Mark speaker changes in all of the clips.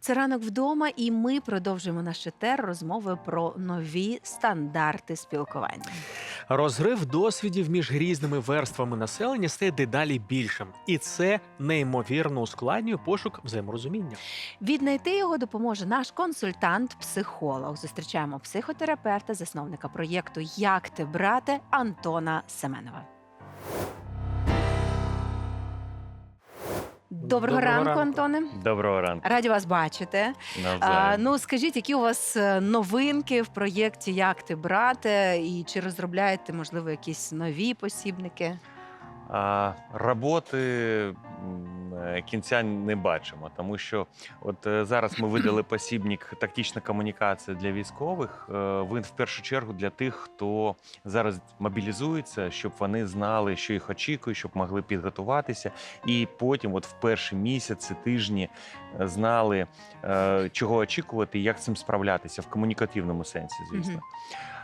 Speaker 1: Це ранок вдома, і ми продовжуємо наш етер розмовою про нові стандарти спілкування.
Speaker 2: Розрив досвідів між різними верствами населення стає дедалі більшим, і це неймовірно ускладнює пошук взаєморозуміння.
Speaker 1: Віднайти його допоможе наш консультант-психолог. Зустрічаємо психотерапевта, засновника проєкту Як ти брате Антона Семенова. Доброго,
Speaker 2: Доброго
Speaker 1: ранку,
Speaker 2: ранку.
Speaker 1: Антоне.
Speaker 3: Доброго ранку.
Speaker 1: Раді вас бачити. А, ну скажіть, які у вас е, новинки в проєкті Як ти брате? І чи розробляєте, можливо, якісь нові посібники?
Speaker 3: А, роботи кінця не бачимо, тому що от е, зараз ми видали посібник тактична комунікація для військових. Е, Він в першу чергу для тих, хто зараз мобілізується, щоб вони знали, що їх очікує, щоб могли підготуватися, і потім, от в перші місяці, тижні, е, знали, е, чого очікувати і як з цим справлятися в комунікативному сенсі, звісно.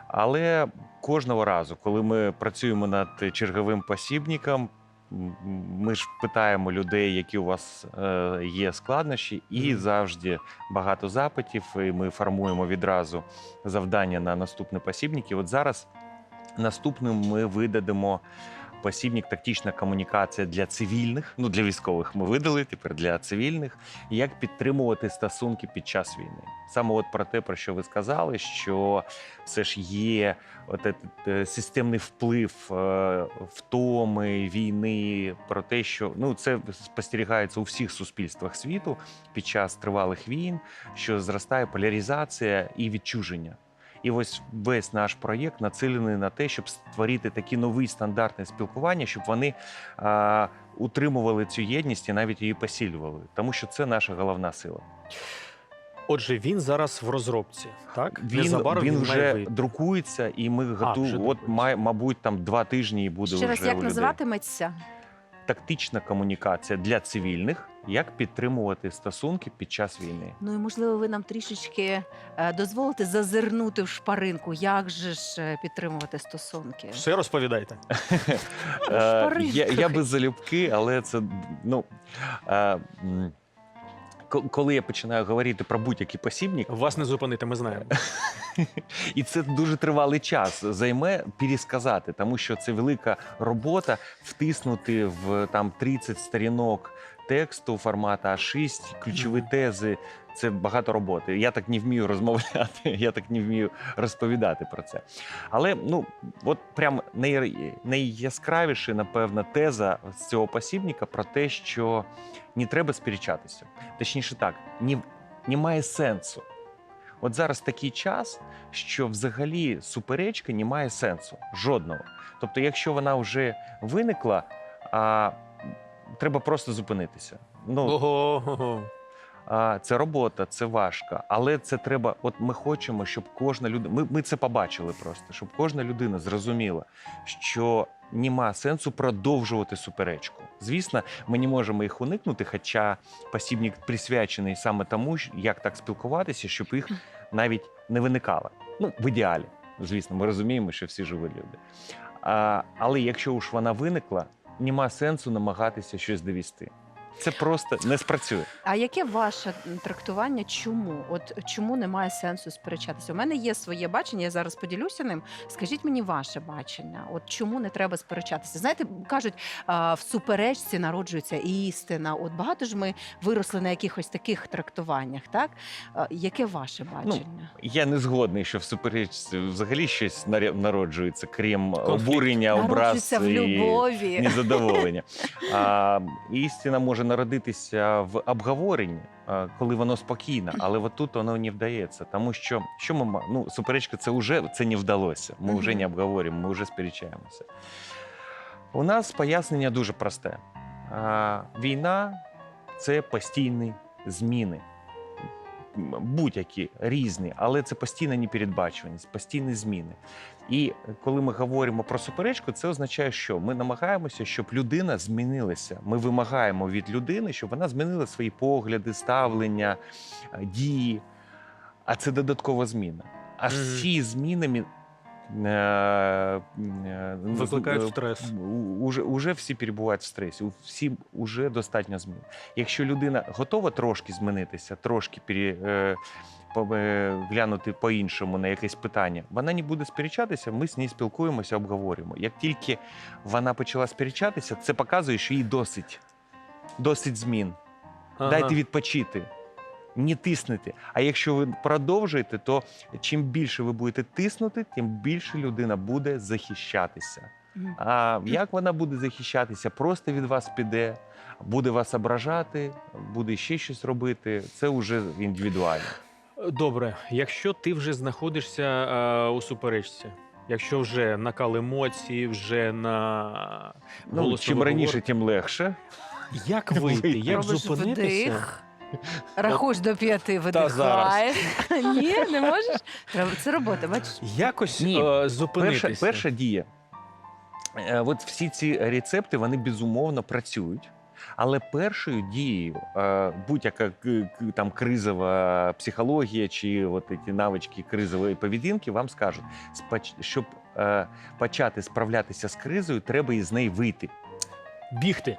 Speaker 3: Але кожного разу, коли ми працюємо над черговим посібником, ми ж питаємо людей, які у вас е, є складнощі, і завжди багато запитів. І ми формуємо відразу завдання на наступний посібник. І от зараз наступним ми видадимо. Посібник тактична комунікація для цивільних, ну для військових ми видали тепер для цивільних. Як підтримувати стосунки під час війни? Саме от про те, про що ви сказали, що все ж є от этот, е, системний вплив е, втоми війни, про те, що ну це спостерігається у всіх суспільствах світу під час тривалих війн, що зростає поляризація і відчуження. І ось весь наш проєкт націлений на те, щоб створити такі нові стандарти спілкування, щоб вони а, утримували цю єдність і навіть її посилювали, тому що це наша головна сила.
Speaker 2: Отже, він зараз в розробці, так
Speaker 3: Він,
Speaker 2: Незабаром
Speaker 3: він
Speaker 2: має
Speaker 3: вже
Speaker 2: вийти.
Speaker 3: друкується, і ми
Speaker 2: вже
Speaker 3: От має, мабуть, там два тижні і буде
Speaker 1: Ще
Speaker 3: вже
Speaker 1: раз, як
Speaker 3: людей.
Speaker 1: називатиметься?
Speaker 3: Тактична комунікація для цивільних, як підтримувати стосунки під час війни.
Speaker 1: Ну і можливо, ви нам трішечки е, дозволите зазирнути в шпаринку, як же ж е, підтримувати стосунки?
Speaker 2: Все розповідайте.
Speaker 3: Е, я, я без залюбки, але це ну. Коли я починаю говорити про будь-який посібник,
Speaker 2: Вас не зупинити, ми знаємо.
Speaker 3: і це дуже тривалий час займе пересказати, тому що це велика робота втиснути в там 30 сторінок тексту формату А6, ключові тези. Це багато роботи. Я так не вмію розмовляти, я так не вмію розповідати про це. Але ну от прям най, найяскравіша, напевно, теза з цього посібника про те, що не треба сперечатися. Точніше так, ні, немає сенсу. От зараз такий час, що взагалі суперечка не має сенсу жодного. Тобто, якщо вона вже виникла, а, треба просто зупинитися. Ну,
Speaker 2: ого.
Speaker 3: а, це робота, це важко, але це треба. От ми хочемо, щоб кожна людина. Ми, ми це побачили просто, щоб кожна людина зрозуміла, що нема сенсу продовжувати суперечку. Звісно, ми не можемо їх уникнути, хоча посібник присвячений саме тому, як так спілкуватися, щоб їх навіть не виникало. Ну, в ідеалі, звісно, ми розуміємо, що всі живі люди. А, але якщо уж вона виникла, нема сенсу намагатися щось довести. Це просто не спрацює.
Speaker 1: А яке ваше трактування? Чому? От чому немає сенсу сперечатися? У мене є своє бачення, я зараз поділюся ним. Скажіть мені ваше бачення. От чому не треба сперечатися? Знаєте, кажуть, в суперечці народжується істина. От багато ж ми виросли на якихось таких трактуваннях, так? Яке ваше бачення?
Speaker 3: Я не згодний, що в суперечці взагалі щось народжується, крім
Speaker 2: Конфлікт.
Speaker 3: обурення, образ
Speaker 1: Народжується в любові.
Speaker 3: незадоволення. А, істина може народитися в обговоренні, коли воно спокійне, але от тут воно не вдається. Тому що що ми ну, суперечка це вже це не вдалося. Ми вже не обговорюємо, ми вже сперечаємося. У нас пояснення дуже просте: війна це постійні зміни. Будь-які різні, але це постійна непередбачуваність, постійні зміни. І коли ми говоримо про суперечку, це означає, що ми намагаємося, щоб людина змінилася. Ми вимагаємо від людини, щоб вона змінила свої погляди, ставлення, е, дії. А це додаткова зміна. А
Speaker 2: з
Speaker 3: всі зміни мі- е, ну,
Speaker 2: Викликають
Speaker 3: е,
Speaker 2: стрес.
Speaker 3: Уже, уже всі перебувають в стресі, у- всім уже достатньо змін. Якщо людина готова трошки змінитися, трошки пере, е, е, глянути по-іншому на якесь питання, вона не буде сперечатися, ми з нею спілкуємося, обговорюємо. Як тільки вона почала сперечатися, це показує, що їй досить, досить змін.
Speaker 2: Ага.
Speaker 3: Дайте відпочити. Не тиснете. А якщо ви продовжуєте, то чим більше ви будете тиснути, тим більше людина буде захищатися. А як вона буде захищатися? Просто від вас піде, буде вас ображати, буде ще щось робити. Це вже індивідуально.
Speaker 2: Добре, якщо ти вже знаходишся е, у суперечці, якщо вже накал емоцій, вже на
Speaker 3: Ну, чим раніше, тим легше.
Speaker 2: як вийти, як
Speaker 1: Робиш
Speaker 2: зупинитися?
Speaker 1: вдих, рахуєш до п'яти, видихаєш. Ні, не можеш. Це робота, бачиш?
Speaker 2: Якось
Speaker 3: Ні,
Speaker 2: е, зупинитися.
Speaker 3: Перша, перша дія. Е, От всі ці рецепти вони безумовно працюють. Але першою дією е, будь-яка к- к- там кризова психологія чи от ці навички кризової поведінки вам скажуть, споч- щоб е, почати справлятися з кризою, треба із неї вийти.
Speaker 2: Бігти.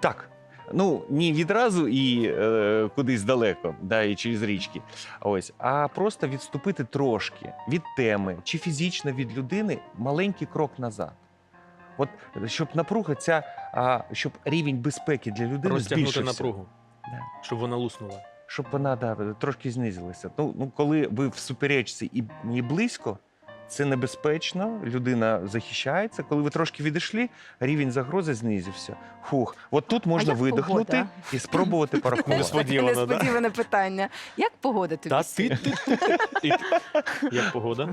Speaker 3: Так. Ну, не відразу і е, кудись далеко, да, і через річки. Ось, а просто відступити трошки від теми чи фізично від людини маленький крок назад. От щоб напруга ця, а, щоб рівень безпеки для людини
Speaker 2: Розтягнути
Speaker 3: збільшився.
Speaker 2: напругу,
Speaker 3: Да.
Speaker 2: щоб вона луснула.
Speaker 3: Щоб вона да, трошки знизилася. Ну, ну, коли ви в суперечці і, і близько, це небезпечно, людина захищається. Коли ви трошки відійшли, рівень загрози знизився. Фух, от тут можна видихнути
Speaker 1: погода?
Speaker 3: і спробувати порахувати.
Speaker 2: Несподівано, да?
Speaker 1: Питання. Як погода тобі?
Speaker 2: Та ти, ти, ти. Як погода?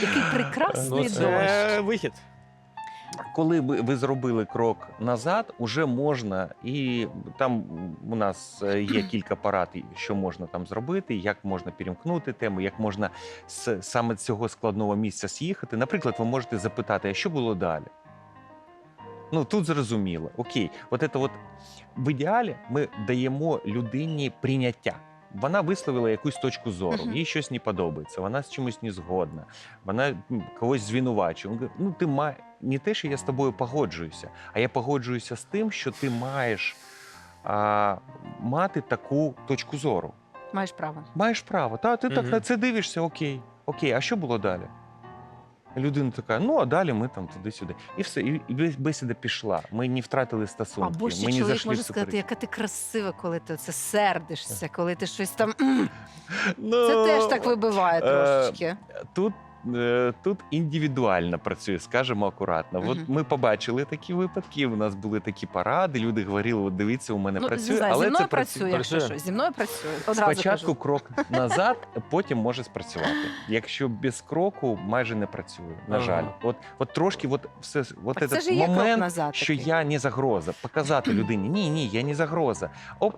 Speaker 1: Який прекрасний
Speaker 2: Ну,
Speaker 1: дощ.
Speaker 2: вихід.
Speaker 3: Коли ви, ви зробили крок назад, уже можна, і там у нас е, є кілька порад, і що можна там зробити, як можна перемкнути тему, як можна з саме цього складного місця з'їхати. Наприклад, ви можете запитати, а що було далі? Ну тут зрозуміло. Окей, от це от в ідеалі ми даємо людині прийняття. Вона висловила якусь точку зору, їй щось не подобається, вона з чимось не згодна, вона когось звинувачує. Ну ти ма... не те, що я з тобою погоджуюся, а я погоджуюся з тим, що ти маєш а, мати таку точку зору.
Speaker 1: Маєш право.
Speaker 3: Маєш право. Та ти так
Speaker 2: Мгм.
Speaker 3: на це дивишся, окей. Окей, а що було далі? Людина така, ну а далі ми там туди-сюди. І все, і і бес- бесіда пішла. Ми не втратили стосунки.
Speaker 1: Або ще
Speaker 3: ми не
Speaker 1: чоловік
Speaker 3: зайшли
Speaker 1: може
Speaker 3: в
Speaker 1: сказати,
Speaker 3: суперечку.
Speaker 1: яка ти красива, коли ти це сердишся, коли ти щось там. «М».
Speaker 3: Ну,
Speaker 1: Це теж так вибиває
Speaker 3: е,
Speaker 1: трошечки.
Speaker 3: Тут, тут індивідуально працює, скажемо акуратно. От ми побачили такі випадки. У нас були такі поради. Люди говорили, от дивіться, у мене
Speaker 1: Ну,
Speaker 3: працює,
Speaker 1: знаю,
Speaker 3: але
Speaker 1: зі мною
Speaker 3: це
Speaker 1: працює, якщо
Speaker 2: Працює.
Speaker 1: що. Зі мною працює. Одразу
Speaker 3: Спочатку
Speaker 1: кажу.
Speaker 3: крок назад, потім може спрацювати. Якщо без кроку майже не працює. На
Speaker 2: Ага.
Speaker 3: жаль, от, от трошки, от все, от этот момент,
Speaker 1: назад.
Speaker 3: що
Speaker 1: такий.
Speaker 3: я не загроза, показати людині, ні, ні, я не загроза. Оп.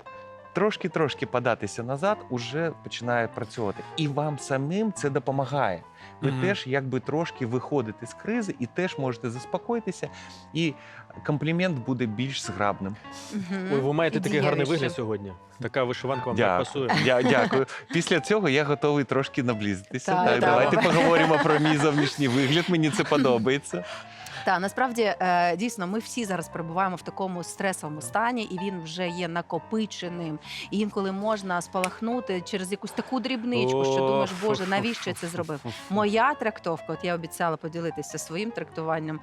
Speaker 3: Трошки-трошки податися назад уже починає працювати. І вам самим це допомагає. Ви
Speaker 2: Мгм.
Speaker 3: теж якби трошки виходите з кризи і теж можете заспокоїтися, і комплімент буде більш зграбним.
Speaker 1: Мгм.
Speaker 2: Ой, ви маєте такий гарний вигляд сьогодні. Така вишиванка вам так пасує.
Speaker 3: Дя- дякую. Після цього я готовий трошки наблизитися.
Speaker 1: Так,
Speaker 3: Так,
Speaker 1: так.
Speaker 3: давайте поговоримо про мій зовнішній вигляд. Мені це подобається.
Speaker 1: Та насправді е, дійсно ми всі зараз перебуваємо в такому стресовому стані, і він вже є накопиченим. І інколи можна спалахнути через якусь таку дрібничку, що думаєш, боже, навіщо я це зробив? Моя трактовка, от я обіцяла поділитися своїм трактуванням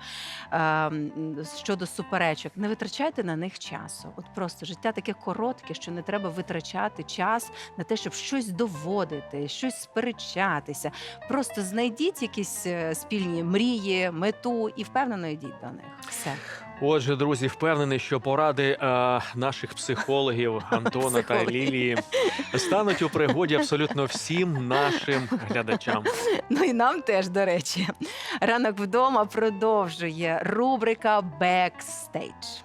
Speaker 1: е, щодо суперечок. Не витрачайте на них часу. От просто життя таке коротке, що не треба витрачати час на те, щоб щось доводити, щось сперечатися. Просто знайдіть якісь е, спільні мрії, мету і впевнено йдіть до них. Все.
Speaker 2: Отже, друзі, впевнений, що поради е, наших психологів Антона та. Лілії стануть у пригоді абсолютно всім нашим глядачам.
Speaker 1: Ну і нам теж, до речі. Ранок вдома продовжує рубрика Бекстейдж.